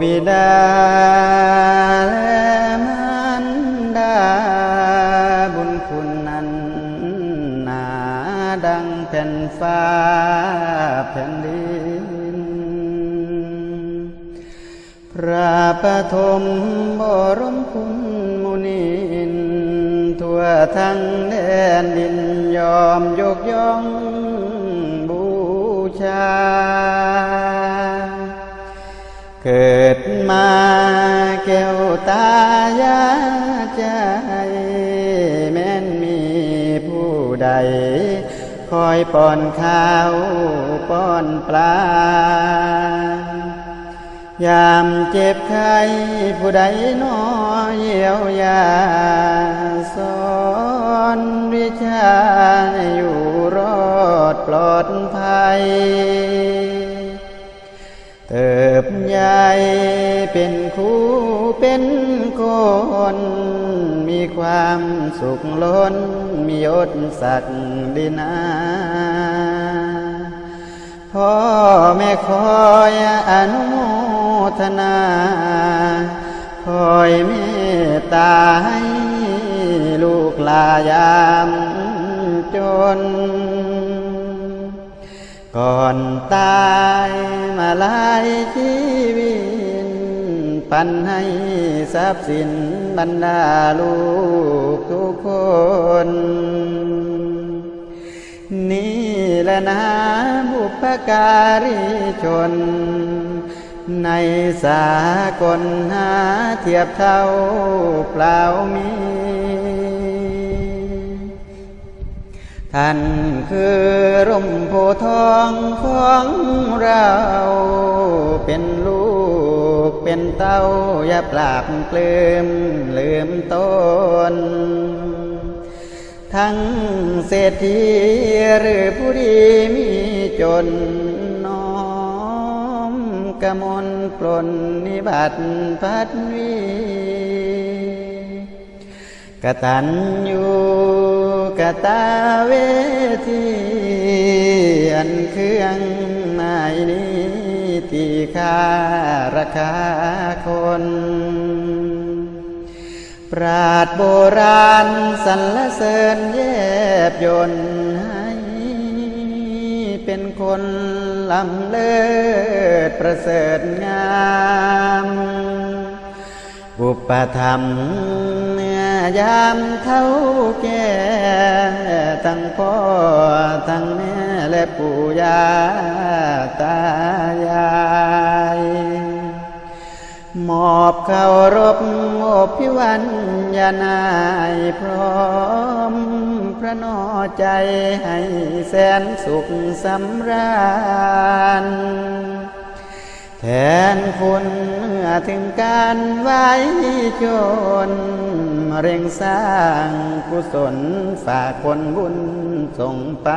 บิดาและมารดา บุญคุณนั้นหนาดังแผ่นฟ้าแผ่นดิน พระปฐมบรมคุณมุนินทั่วทั้งแดนดินยอมยกย่องบูชาเกิ อยป้อนข้าวป้อนปลายามเจ็บไข้ผู้ใดหนอเยียวยาสอนวิชาอยู่รอดปลอดภัย เติบใหญ่เป็นครูเป็นคน มีความสุขล้น มียศศักดินา พ่อแม่คอยอนุโมทนา คอยเมตตาให้ลูกลายามจน ก่อนตายมาลายชีวิตปันให้ทรัพย์สินบรรดาลูกทุกคน นี่ และนะบุปการีชน ในสากลหาเทียบเท่าเปล่ามีท่านคือร่มโพทองของเรา เป็นลูกเป็นเต้าอย่าปราบเปลืมลืมต้น ทั้งเศรษฐีหรือผู้ดีมีจนน้อมกมลปลนนิบัติพัดวีกตัญญูกตาเวทีอันเครื่องหมายนี้ตีคาราคาคน ราดโบราณสรรเสริญแยบยนให้เป็นคนลำเลิศประเสริฐงามบุปธรรมเนื้อยามเท่าแก่ทั้งพ่อทั้งแม่และปู่ย่าตายา อบเคารพอบพิวันยานายพร้อม พระนอใจให้แสนสุขสำราญ แทนคุณเมื่อถึงการไว้ชน เร่งสร้างกุศลฝากคนบุญส่งไป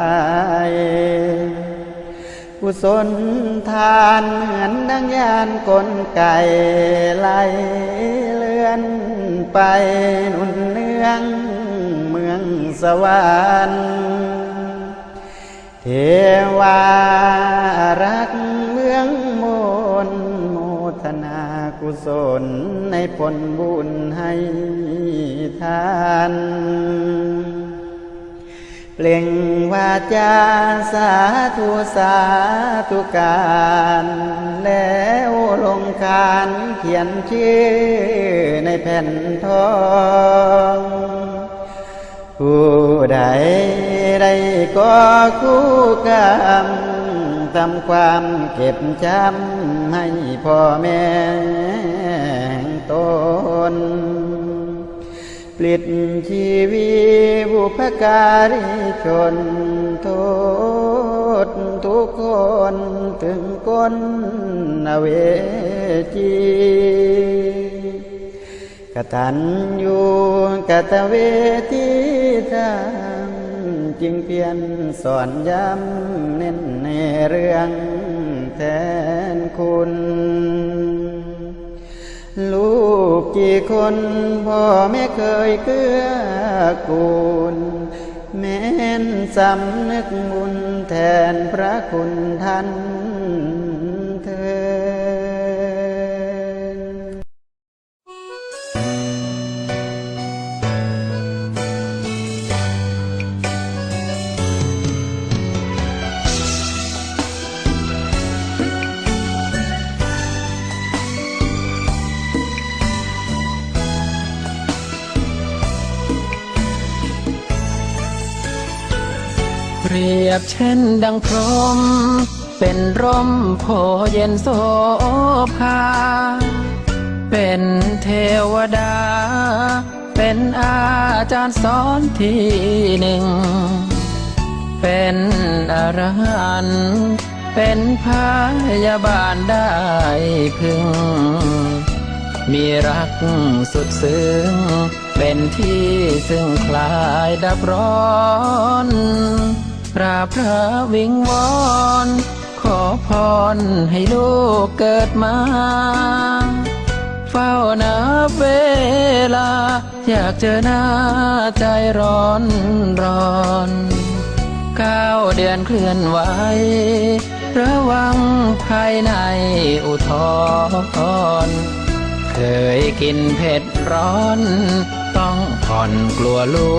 กุศลทานเหมือนดังยานกลไก่ไหลเลื่อนไปนุ่นเนืองเมืองสวรรค์เทวารักเมืองมนโมทนากุศลในผลบุญให้ทาน เปล่งวาจาสาธุสาธุการแล้วลงคานเขียนชื่อในแผ่นทองผู้ใดได้ก็คู่กรรมทำความเก็บจำให้พ่อแม่ตน ปลิดชีวีบุพการีชนโทษทุกคนถึงก้นเวจีกตัญญูกตเวทีธรรมจึงเพียรสอนย้ำเน้นในเรื่องแทนคุณ ลูกกี่คนพ่อไม่เคยเกื้อกูล แม้นสำนึกบุญแทนพระคุณท่าน บเช่นดังพรหมเป็นร่มโพเย็นโสภา เป็นเทวดา เป็นอาจารย์สอนที่หนึ่ง เป็นอรหันต์เป็นพยาบาลได้พึง มีรักสุดซึ้ง เป็นที่ซึ่งคลายดับร้อน ราบพระวิงวอน ขอพรให้ลูกเกิดมา เฝ้านับเวลา อยากเจอหน้าใจร้อนร้อนเก้าเดือนเคลื่อนไหวระวังภายในอุทธรเคยกินเผ็ดร้อน ต้องผ่อนกลัวลู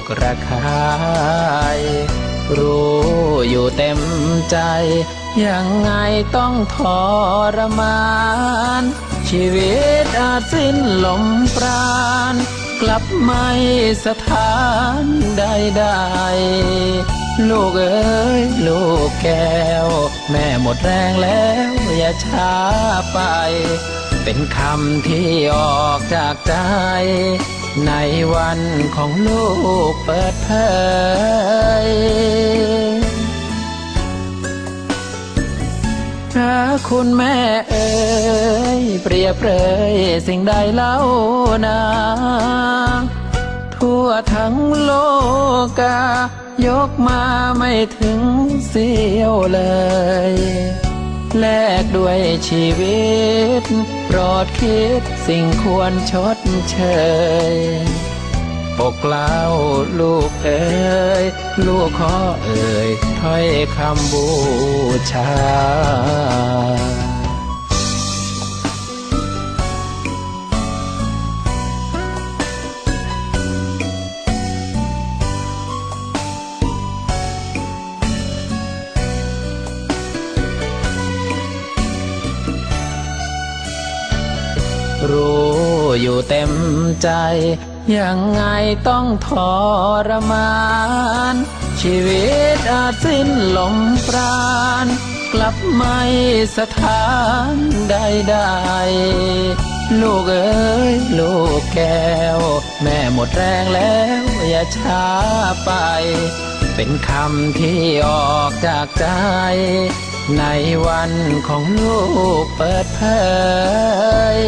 กระคาย รู้อยู่เต็มใจ ยังไงต้องทรมาน ชีวิตอาจสิ้นลมปราณ กลับไม่สถานใดๆลูกเอ้ยลูกแก้ว แม่หมดแรงแล้วอย่าช้าไป เป็นคำที่ออกจากใจ ในวันของลูกเปิดเผยพระคุณแม่เอ๋ยเปรียบเลยสิ่งใดเล่านาทั่วทั้งโลกายกมาไม่ถึงเสี้ยวเลย แลกด้วยชีวิต โปรดคิดสิ่งควรชดเชย ปกเล่าลูกเอ๋ยลูกขอเอ่ยถ้อยคำบูชา อยู่เต็มใจ ยังไงต้องทรมาน ชีวิตอาจสิ้นลมปราณ กลับไม่สถานใดๆลูกเอ้ยลูกแก้ว แม่หมดแรงแล้วอย่าช้าไป เป็นคำที่ออกจากใจ ในวันของลูกเปิดเผย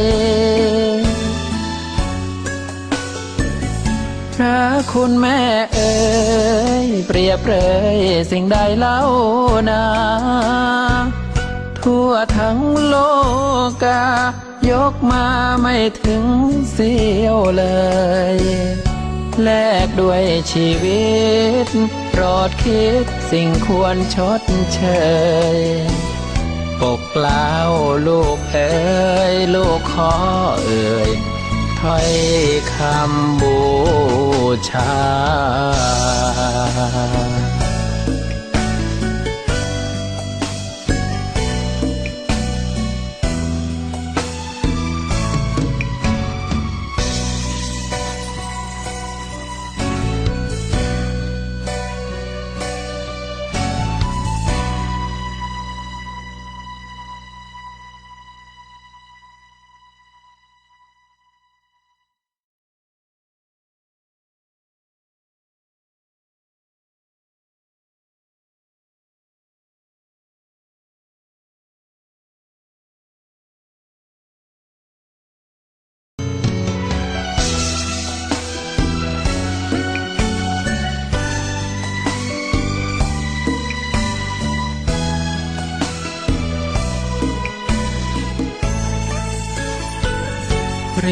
พระคุณแม่เอ๋ยเปรียบเลยสิ่งใดเล่านาทั่วทั้งโลกายกมาไม่ถึงเสี้ยวเลย แลกด้วยชีวิตโปรดคิดสิ่งควรชดเชยปกเล้าลูกเอ๋ยลูกขอเอ่ยถ้อย คำบู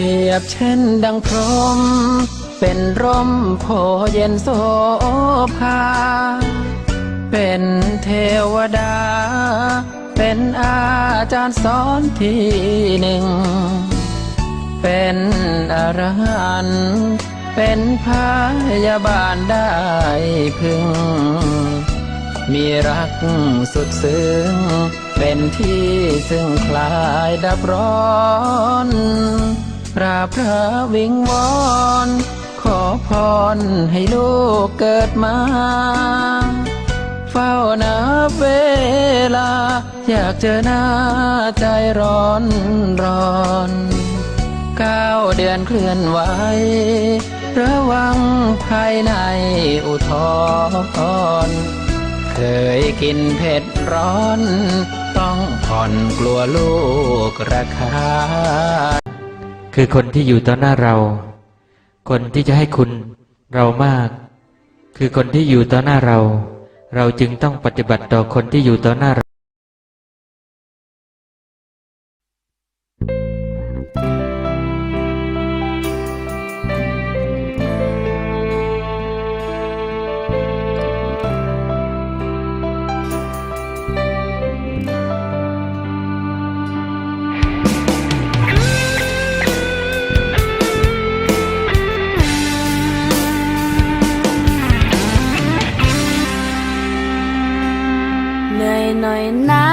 รียบเช่นดังพรหมเป็นร่มโพเย็นโสภา เป็นเทวดา เป็นอาจารย์สอนที่หนึ่ง เป็นอรหันต์เป็นพยาบาลได้พึง มีรักสุดซึ้งเป็นที่ซึ่งคลายดับร้อน กราบพระวิงวอน ขอพรให้ลูกเกิดมา เฝ้านับเวลา อยากเจอหน้าใจร้อนร้อนก้าเดือนเคลื่อนไหวระวังภายในอุทธรเคยกินเผ็ดร้อน ต้องผ่อนกลัวลูกราคา คือคนที่อยู่ต่อหน้าเรา คนที่จะให้คุณเรามาก คือคนที่อยู่ต่อหน้าเรา เราจึงต้องปฏิบัติต่อคนที่อยู่ต่อหน้าเรา หน่อยหน่อยนะ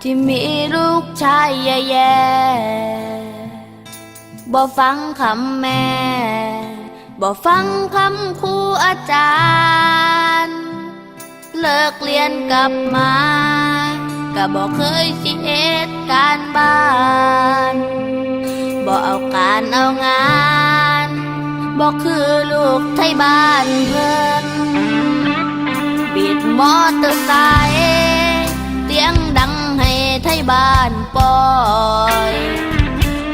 ที่มีลูกชายแย่ๆบ่ฟังคำแม่บ่ฟังคำครูอาจารย์ เลิกเรียนกลับมาก็บ่เคยสิเหตุการบ้านบ่เอาการเอางานบ่คือลูกไทยบ้านเพิ่น บิดมอเตอร์ไซค์เสียงดังให้ไทยบ้านปล่อย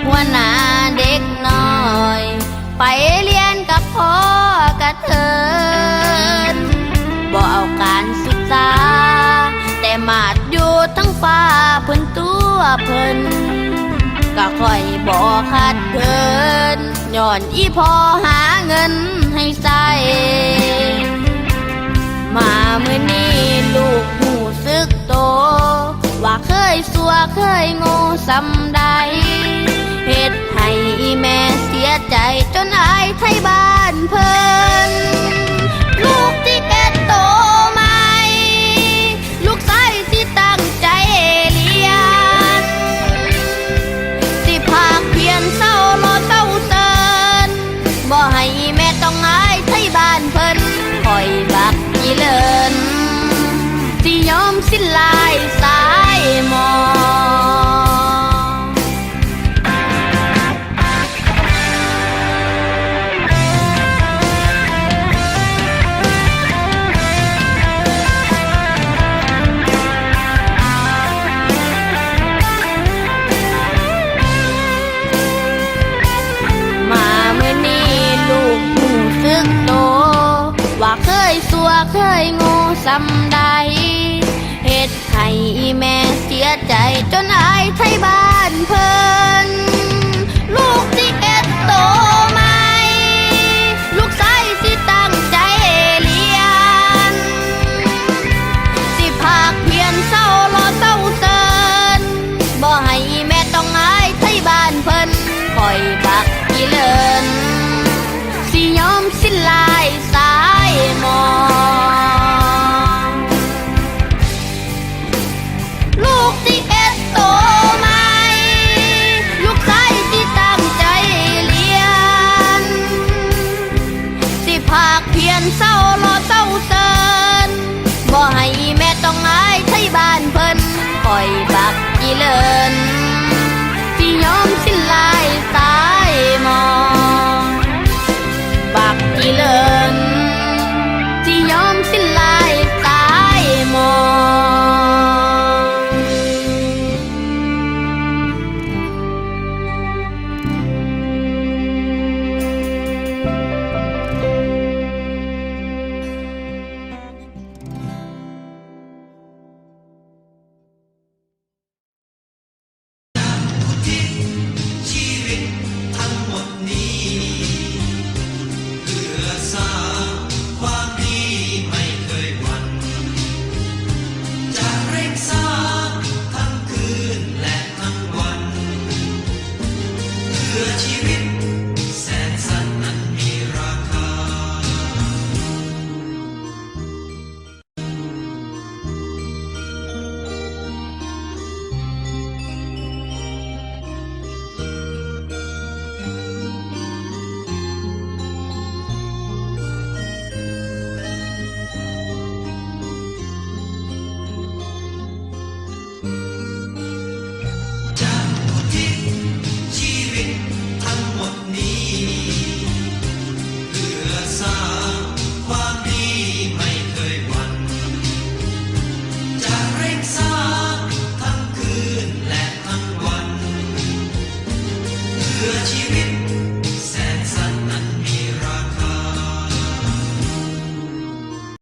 หัวหน้าเด็กน้อย ไปเรียนกับพ่อกระเทินบ่เอาการศึกษา แต่มาดอยู่ทั้งฟ้าเพิ่นตัวเพิ่นก็ค่อยบอกขาดเกินย้อนอีพอหาเงินให้ใส่ มาเมื่อนี้ลูกหูซึกโต ว่าเคยสัวเคยโง่ซ้ำได ย ให้อีแม่เสียใจจนอายไทยบ้านเพิ่น